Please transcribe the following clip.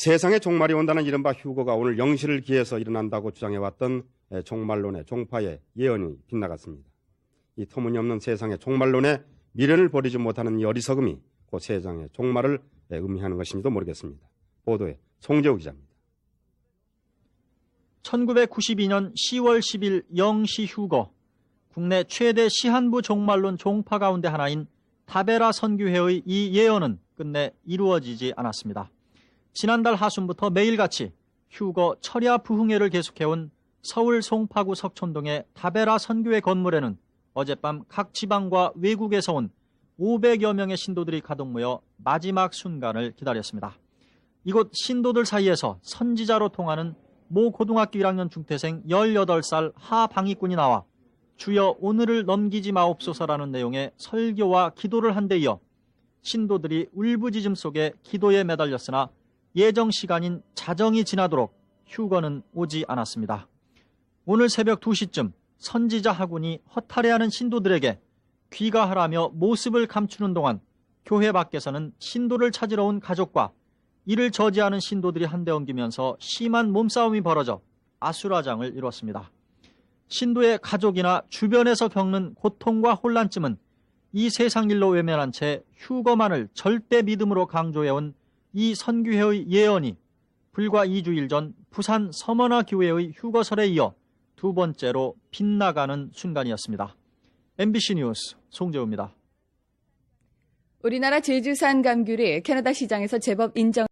세상에 종말이 온다는 이른바 휴거가 오늘 영시를 기해서 일어난다고 주장해왔던 에, 종말론의 종파의 예언이 빗나갔습니다. 이 터무니없는 세상의 종말론에 미련을 버리지 못하는 이 어리석음이 그 세상의 종말을 에, 의미하는 것인지도 모르겠습니다. 보도에 송재우 기자입니다. 1992년 10월 10일 영시 휴거 국내 최대 시한부 종말론 종파 가운데 하나인 타베라 선교회의 이 예언은 끝내 이루어지지 않았습니다. 지난달 하순부터 매일같이 휴거 철야 부흥회를 계속해온 서울 송파구 석촌동의 타베라 선교회 건물에는 어젯밤 각 지방과 외국에서 온 500여 명의 신도들이 가득 모여 마지막 순간을 기다렸습니다. 이곳 신도들 사이에서 선지자로 통하는 모 고등학교 1학년 중퇴생 18살 하 방위꾼이 나와 주여 오늘을 넘기지 마옵소서라는 내용의 설교와 기도를 한 데 이어 신도들이 울부짖음 속에 기도에 매달렸으나 예정 시간인 자정이 지나도록 휴거는 오지 않았습니다. 오늘 새벽 2시쯤 선지자 하군이 허탈해하는 신도들에게 귀가하라며 모습을 감추는 동안 교회 밖에서는 신도를 찾으러 온 가족과 이를 저지하는 신도들이 한데 옮기면서 심한 몸싸움이 벌어져 아수라장을 이뤘습니다. 신도의 가족이나 주변에서 겪는 고통과 혼란쯤은 이 세상 일로 외면한 채 휴거만을 절대 믿음으로 강조해온 이 선교회의 예언이 불과 2주일 전 부산 서머나 교회의 휴거설에 이어 두 번째로 빗나가는 순간이었습니다. MBC 뉴스 송재우입니다. 우리나라 제주산 감귤이 캐나다 시장에서 제법 인정